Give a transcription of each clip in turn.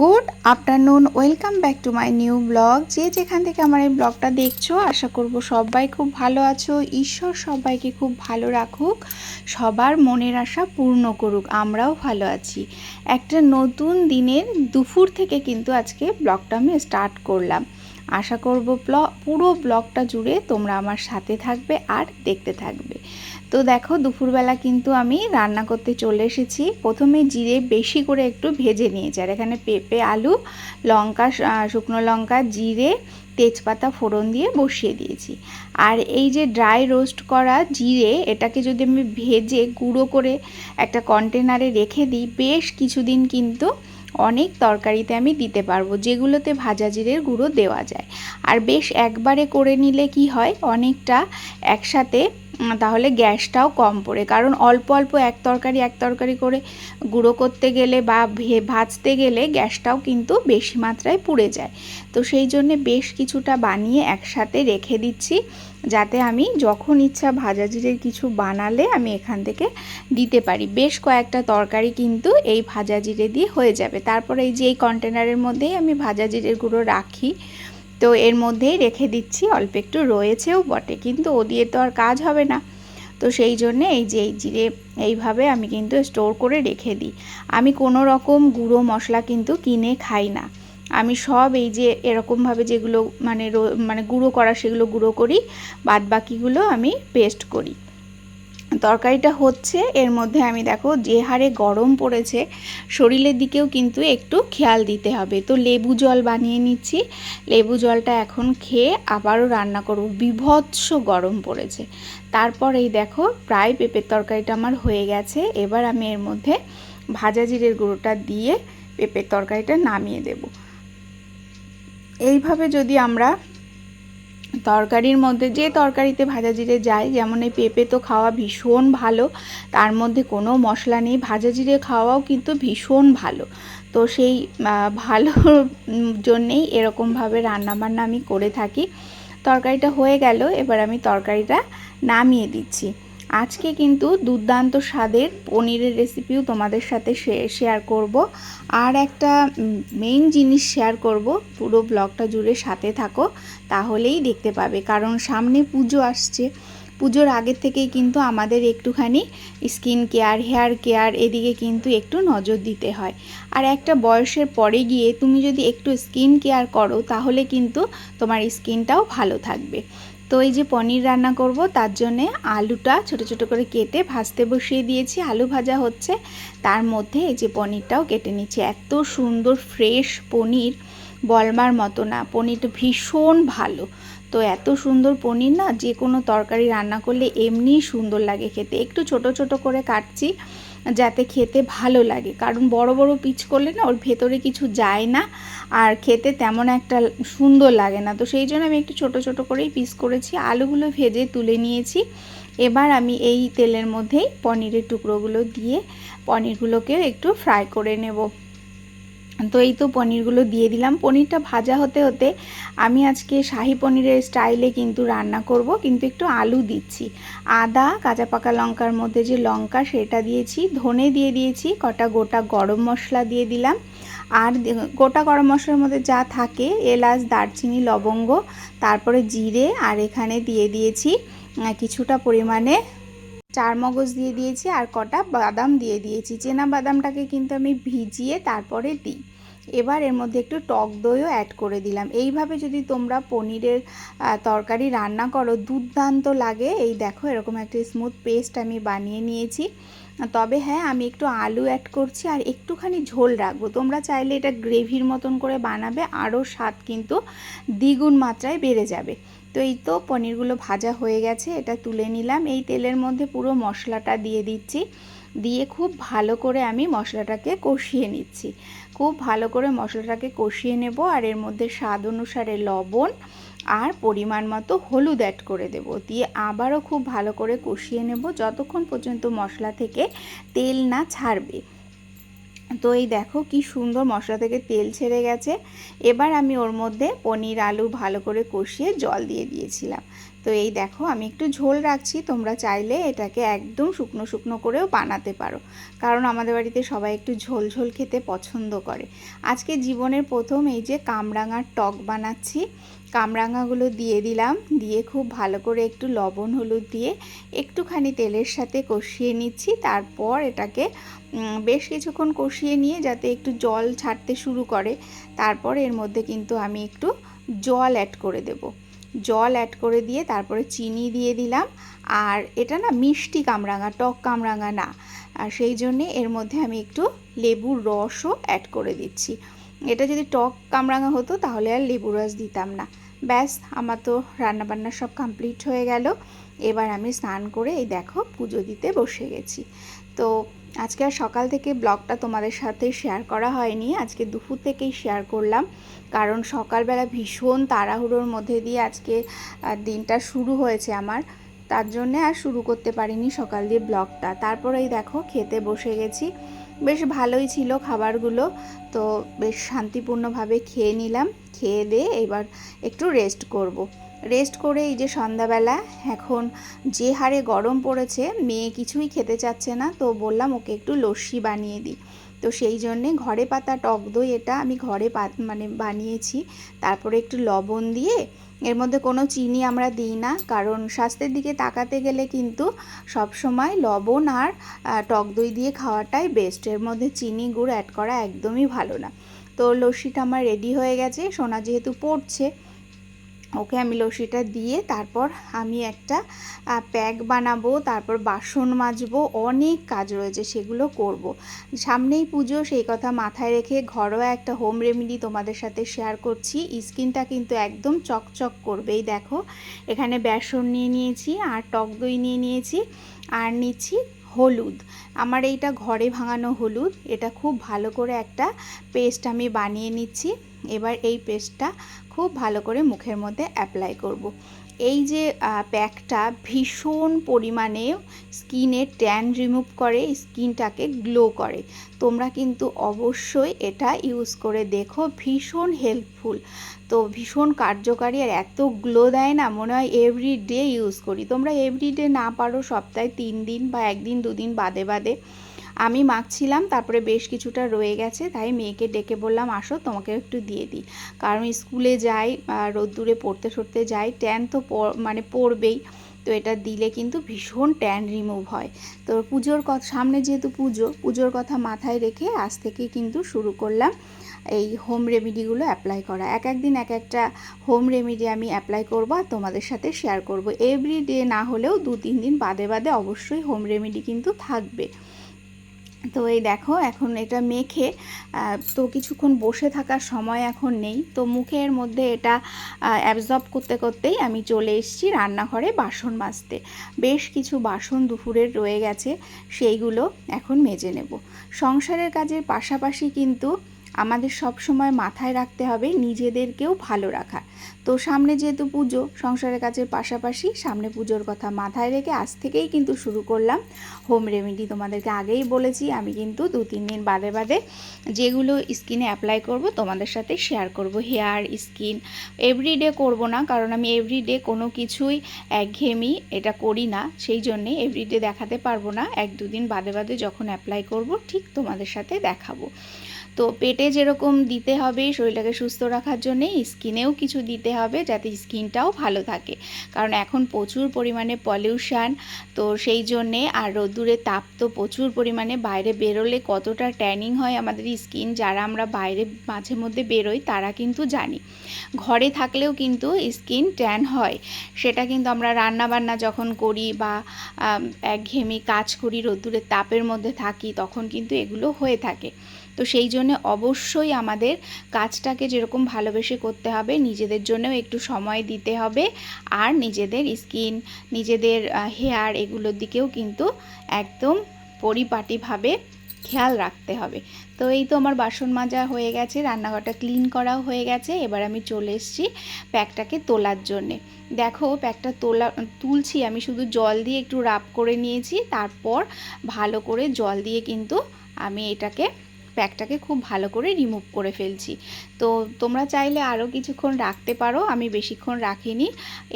Good afternoon, welcome back to my new blog. যে যেখান থেকে আমার এই ব্লগটা দেখছ, আশা করব সবাই খুব ভালো আছো। ঈশ্বর সবাইকে খুব ভালো রাখুক, সবার মনের আশা পূর্ণ করুক, আমরাও ভালো আছি। একটা নতুন দিনের দুপুর থেকে কিন্তু আজকে ব্লগটা আমি স্টার্ট করলাম। আশা করব পুরো ব্লগটা জুড়ে তোমরা আমার সাথে থাকবে আর দেখতে থাকবে। তো দেখো, দুপুরবেলা কিন্তু আমি রান্না করতে চলে এসেছি। প্রথমে জিরে বেশি করে একটু ভেজে নিয়েছি আর এখানে পেঁপে, আলু, লঙ্কা শুকনো লঙ্কা, জিরে, তেজপাতা, ফোড়ন দিয়ে বসিয়ে দিয়েছি। আর এই যে ড্রাই রোস্ট করা জিরে, এটাকে যদি আমি ভেজে গুঁড়ো করে একটা কন্টেনারে রেখে দিই, বেশ কিছুদিন কিন্তু অনেক তরকারিতে আমি দিতে পারব, যেগুলোতে ভাজা জিরের গুঁড়ো দেওয়া যায়। আর বেশ একবারে করে নিলে কি হয়, অনেকটা একসাথে তাহলে গ্যাসটাও কম পড়ে। কারণ অল্প অল্প এক তরকারি এক তরকারি করে গুঁড়ো করতে গেলে বা ভাজতে গেলে গ্যাসটাও কিন্তু বেশি মাত্রায় পুড়ে যায়। তো সেই জন্যে বেশ কিছুটা বানিয়ে একসাথে রেখে দিচ্ছি, যাতে আমি যখন ইচ্ছা ভাজা জিরের কিছু বানালে আমি এখান থেকে দিতে পারি। বেশ কয়েকটা তরকারি কিন্তু এই ভাজা জিরে দিয়ে হয়ে যাবে। তারপরে এই যে এই কন্টেনারের মধ্যেই আমি ভাজা জিরের গুঁড়ো রাখি তো এর মধ্যেই রেখে দিচ্ছি, অল্প একটু রয়েছেও বটে, কিন্তু ও দিয়ে তো আর কাজ হবে না। তো সেই জন্যে এই যে এই জিরে এইভাবে আমি কিন্তু স্টোর করে রেখে দিই। আমি কোনো রকম গুঁড়ো মশলা কিন্তু কিনে খাই না। আমি সব এই যে এরকমভাবে যেগুলো মানে মানে গুঁড়ো করা সেগুলো গুঁড়ো করি বাদ বাকিগুলো আমি পেস্ট করি। তরকারিটা হচ্ছে, এর মধ্যে আমি দেখো যে হারে গরম পড়েছে, শরীরের দিকেও কিন্তু একটু খেয়াল দিতে হবে। তো লেবু জল বানিয়ে নিচ্ছি, লেবু জলটা এখন খেয়ে আবারও রান্না করব। বিভৎস গরম পড়েছে। তারপর এই দেখো, প্রায় পেঁপের তরকারিটা আমার হয়ে গেছে, এবার আমি এর মধ্যে ভাজা জিরের গুঁড়োটা দিয়ে পেঁপের তরকারিটা নামিয়ে দেব। এইভাবে যদি আমরা তরকারির মধ্যে, যে তরকারিতে ভাজা জিরে যায়, যেমন এই পেঁপে তো খাওয়া ভীষণ ভালো, তার মধ্যে কোনো মশলা নেই, ভাজা জিরে খাওয়াও কিন্তু ভীষণ ভালো। তো সেই ভালোর জন্যেই এরকমভাবে রান্নাবান্না আমি করে থাকি। তরকারিটা হয়ে গেল, এবার আমি তরকারিটা নামিয়ে দিচ্ছি। আজকে কিন্তু দুর্দান্ত স্বাদের পনিরের রেসিপিও তোমাদের সাথে শেয়ার করব। আর একটা মেইন জিনিস শেয়ার করব, পুরো ব্লগটা জুড়ে সাথে থাকো, তাহলেই দেখতে পাবে। কারণ সামনে পুজো আসছে। পুজোর আগের থেকেই কিন্তু আমাদের একটুখানি স্কিন কেয়ার হেয়ার কেয়ার এদিকে কিন্তু একটু নজর দিতে হয়। আর একটা বয়সের পরে গিয়ে তুমি যদি একটু স্কিন কেয়ার করো, তাহলে কিন্তু তোমার স্কিনটাও ভালো থাকবে। তো এই যে পনির রান্না করব, তার জন্যে আলুটা ছোট ছোট করে কেটে ভাজতে বসিয়ে দিয়েছি। আলু ভাজা হচ্ছে, তার মধ্যে এই যে পনিরটাও কেটে নিচ্ছি। এত সুন্দর, ফ্রেশ পনির, বলমার মতো না। পনিরটা ভীষণ ভালো। তো এত সুন্দর পনির না, যে কোনো তরকারি রান্না করলে এমনিই সুন্দর লাগে খেতে। একটু ছোট ছোট করে কাটছি যাতে খেতে ভালো লাগে। কারণ বড় বড় পিচ করলে না ওর ভেতরে কিছু যায় না আর খেতে তেমন একটা সুন্দর লাগে না। তো সেই জন্য আমি একটু ছোট ছোট করেই পিস করেছি। আলুগুলো ভেজে তুলে নিয়েছি। এবার আমি এই তেলের মধ্যেই পনিরের টুকরোগুলো দিয়ে পনিরগুলোকে একটু ফ্রাই করে নেব। তো এই তো পনিরগুলো দিয়ে দিলাম। পনিরটা ভাজা হতে হতে আমি আজকে শাহি পনিরের স্টাইলে কিন্তু রান্না করব, কিন্তু একটু আলু দিচ্ছি। আদা, কাঁচা পাকা লঙ্কার মধ্যে যে লঙ্কা সেটা দিয়েছি, ধনে দিয়ে দিয়েছি, কটা গোটা গরম মশলা দিয়ে দিলাম। আর গোটা গরম মশলার মধ্যে যা থাকে, এলাচ, দারচিনি, লবঙ্গ, তারপরে জিরে, আর এখানে দিয়ে দিয়েছি কিছুটা পরিমাণে চার মগজ দিয়ে দিয়েছি আর কটা বাদাম দিয়ে দিয়েছি। চেনা বাদামটাকে কিন্তু আমি ভিজিয়ে তারপরে দিই। এবার এর মধ্যে একটু টক দইও অ্যাড করে দিলাম। এইভাবে যদি তোমরা পনিরের তরকারি রান্না করো, দুর্দান্ত লাগে। এই দেখো এরকম একটা স্মুথ পেস্ট আমি বানিয়ে নিয়েছি। তবে হ্যাঁ আমি একটু আলু অ্যাড করছি আর একটুখানি ঝোল রাখব। তোমরা চাইলে এটা গ্রেভির মতন করে বানাবে, আরও স্বাদ কিন্তু দ্বিগুণ মাত্রায় বেড়ে যাবে। তো এই তো পনিরগুলো ভাজা হয়ে গেছে, এটা তুলে নিলাম। এই তেলের মধ্যে পুরো মশলাটা দিয়ে দিচ্ছি। দিয়ে খুব ভালো করে আমি মশলাটাকে কষিয়ে নিচ্ছি। খুব ভালো করে মশলাটাকে কষিয়ে নেব আর এর মধ্যে স্বাদ অনুসারে লবণ আর পরিমাণ মতো হলুদ অ্যাড করে দেব। দিয়ে আবারও খুব ভালো করে কষিয়ে নেব যতক্ষণ পর্যন্ত মশলা থেকে তেল না ছাড়বে। তো এই দেখো কি সুন্দর মশলা থেকে তেল ছেড়ে গেছে। এবার আমি ওর মধ্যে পনির আলু ভালো করে কষিয়ে জল দিয়ে দিয়েছিলাম। তো এই দেখো, আমি একটু ঝোল রাখছি, তোমরা চাইলে এটাকে একদম শুকনো শুকনো করেও বানাতে পারো। কারণ আমাদের বাড়িতে সবাই একটু ঝোল ঝোল খেতে পছন্দ করে। আজকে জীবনের প্রথম এই যে কামরাঙার টক বানাচ্ছি। কামরাঙাগুলো দিয়ে দিলাম, দিয়ে খুব ভালো করে একটু লবণ, হলুদ দিয়ে একটুখানি তেলের সাথে কষিয়ে নিচ্ছি। তারপর এটাকে বেশ কিছুক্ষণ কষিয়ে নিয়ে যাতে একটু জল ছাড়তে শুরু করে। তারপর এর মধ্যে কিন্তু আমি একটু জল অ্যাড করে দেব। জল অ্যাড করে দিয়ে তারপরে চিনি দিয়ে দিলাম। আর এটা না মিষ্টি কামরাঙা, টক কামরাঙা না। আর সেই জন্যে এর মধ্যে আমি একটু লেবুর রসও অ্যাড করে দিচ্ছি। এটা যদি টক কামরাঙা হতো তাহলে আর লেবু রস দিতাম না। ব্যাস, আমার তো রান্নাবান্না সব কমপ্লিট হয়ে গেল। এবার আমি স্নান করে এই দেখো পুজো দিতে বসে গেছি। তো আজকে আর সকাল থেকে ব্লগটা তোমাদের সাথে শেয়ার করা হয়নি। আজকে দুপুর থেকেই শেয়ার করলাম। কারণ সকালবেলা ভীষণ তাড়াহুড়োর মধ্যে দিয়ে আজকে দিনটা শুরু হয়েছে আমার। তার জন্যে আর শুরু করতে পারিনি সকাল দিয়ে ব্লগটা। তারপরেই দেখো, খেতে বসে গেছি। বেশ ভালোই ছিল খাবারগুলো। তো বেশ শান্তিপূর্ণভাবে খেয়ে নিলাম। খেয়ে দিয়ে এবার একটু রেস্ট করব। রেস্ট করে এই যে সন্ধ্যাবেলা, এখন যে হারে গরম পড়েছে, মেয়ে কিছুই খেতে চাচ্ছে না, তো বললাম ওকে একটু লস্যি বানিয়ে দিই। তো সেই জন্যে ঘরে পাতা, টক দই এটা আমি ঘরে মানে বানিয়েছি। তারপরে একটু লবণ দিয়ে, এর মধ্যে কোনো চিনি আমরা দিই না, কারণ স্বাস্থ্যের দিকে তাকাতে গেলে কিন্তু সবসময় লবণ আর টক দই দিয়ে খাওয়াটাই বেস্ট এর মধ্যে চিনি গুড় অ্যাড করা একদমই ভালো না। তো লস্যিটা আমার রেডি হয়ে গেছে, সোনা যেহেতু পড়ছে ওকে আমি লস্যিটা দিয়ে তারপর আমি একটা প্যাক বানাবো, তারপর বাসন মাজবো, অনেক কাজ রয়েছে সেগুলো করব। সামনেই পুজো, সেই কথা মাথায় রেখে ঘরোয়া একটা হোম রেমেডি তোমাদের সাথে শেয়ার করছি। স্কিনটা কিন্তু একদম চকচক করবেই, দেখো। এখানে বেসন নিয়ে নিয়েছি, আর টক দই নিয়ে নিয়েছি, আর নিচ্ছি হলুদ। আমার এইটা ঘরে ভাঙানো হলুদ, এটা খুব ভালো করে একটা পেস্ট আমি বানিয়ে নিচ্ছি। এবার এই পেস্টটা খুব ভালো করে মুখের মধ্যে অ্যাপ্লাই করব। এই যে প্যাকটা ভীষণ পরিমাণে স্কিনে ট্যান রিমুভ করে, স্কিনটাকে গ্লো করে। তোমরা কিন্তু অবশ্যই এটা ইউজ করে দেখো, ভীষণ হেল্পফুল তো ভীষণ কার্যকারী আর এত গ্লো দেয় না, মনে হয় এভরি ডে ইউজ করি। তোমরা এভরি ডে না পারো সপ্তাহে তিন দিন বা একদিন, দুদিন বাদে বাদে আমি মাখছিলাম, তারপরে বেশ কিছুটা রয়ে গেছে, তাই মেয়েকে ডেকে বললাম, আসো, তোমাকে একটু দিয়ে দিই। কারণ স্কুলে যাই রোদ্দুরে পড়তে সরতে যাই ট্যান তো মানে পড়বেই, তো এটা দিলে কিন্তু ভীষণ ট্যান রিমুভ হয়। তো পুজোর কথা সামনে যেহেতু পুজো, পুজোর কথা মাথায় রেখে আজ থেকে কিন্তু শুরু করলাম এই হোম রেমিডিগুলো অ্যাপ্লাই করা। এক একদিন এক একটা হোম রেমিডি আমি অ্যাপ্লাই করব আর তোমাদের সাথে শেয়ার করব। এভরি ডে না হলেও দু তিন দিন বাদে বাদে অবশ্যই হোম রেমিডি কিন্তু থাকবে। তো এই দেখো, এখন এটা মেখে তো কিছুক্ষণ বসে থাকার সময় এখন নেই। তো মুখের মধ্যে এটা অ্যাবজর্ব করতে করতেই আমি চলে এসেছি রান্নাঘরে বাসন মাজতে। বেশ কিছু বাসন দুপুরের রয়ে গেছে, সেইগুলো এখন মেজে নেব। সংসারের কাজের পাশাপাশি কিন্তু আমাদের সব সময় মাথায় রাখতে হবে নিজেদেরকেও ভালো রাখা তো সামনে যেহেতু পুজো, সংসারের কাজের পাশাপাশি সামনে পুজোর কথা মাথায় রেখে আজ থেকেই কিন্তু শুরু করলাম। হোম রেমেডি তোমাদেরকে আগেই বলেছি, আমি কিন্তু দু তিন দিন বাদে বাদে যেগুলো স্কিনে অ্যাপ্লাই করব তোমাদের সাথে শেয়ার করব। হেয়ার, স্কিন, এভরিডে করব না, কারণ আমি এভরিডে কোনো কিছুই একঘেয়েমি এটা করি না। সেই জন্যে এভরিডে দেখাতে পারব না, এক দুদিন বাদে বাদে যখন অ্যাপ্লাই করব ঠিক তোমাদের সাথে দেখাবো। তো পেটে যেরকম দিতে হবে শরীরটাকে সুস্থ রাখার জন্যে স্কিনেও কিছু দিতে হবে যাতে স্কিনটাও ভালো থাকে। কারণ এখন প্রচুর পরিমাণে পলিউশান, তো সেই জন্যে আর রোদ্দুরের তাপ তো প্রচুর পরিমাণে। বাইরে বেরোলে কতটা ট্যানিং হয় আমাদের স্কিন, যারা আমরা বাইরে মাঝে মধ্যে বেরোই তারা কিন্তু জানি। ঘরে থাকলেও কিন্তু স্কিন ট্যান হয়। সেটা কিন্তু আমরা রান্না বান্না যখন করি বা একঘেয়েমি কাজ করি রোদ্দুরের তাপের মধ্যে থাকি তখন কিন্তু এগুলো হয়ে থাকে। তো সেই জন্য অবশ্যই আমাদের কাজটাকে যেরকম ভালোবেসে করতে হবে, নিজেদের জন্যও একটু সময় দিতে হবে। আর নিজেদের স্কিন, নিজেদের হেয়ার এগুলোর দিকেও কিন্তু একদম পরিপাটিভাবে খেয়াল রাখতে হবে। তো এই তো আমার বাসন মাজা হয়ে গেছে, রান্নাঘরটা ক্লিন করাও হয়ে গেছে। এবার আমি চলে এসেছি প্যাকটাকে তোলার জন্যে। দেখো প্যাকটা তোলা, তুলছি আমি শুধু জল দিয়ে একটু রাব করে নিয়েছি, তারপর ভালো করে জল দিয়ে কিন্তু আমি এটাকে প্যাকটাকে খুব ভালো করে রিমুভ করে ফেলছি। তো তোমরা চাইলে আরও কিছুক্ষণ রাখতে পারো, আমি বেশিক্ষণ রাখিনি।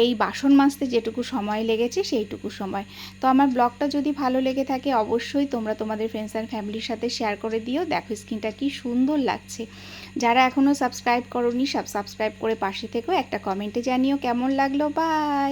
এই বাসন মাজতে যেটুকু সময় লেগেছে সেইটুকু সময়। তো আমার ব্লগটা যদি ভালো লেগে থাকে অবশ্যই তোমরা তোমাদের ফ্রেন্ডস অ্যান্ড ফ্যামিলির সাথে শেয়ার করে দিও। দেখো স্কিনটা কি সুন্দর লাগছে। যারা এখনও সাবস্ক্রাইব সব সাবস্ক্রাইব করে পাশে থেকেও একটা কমেন্টে জানিও কেমন লাগল। বাই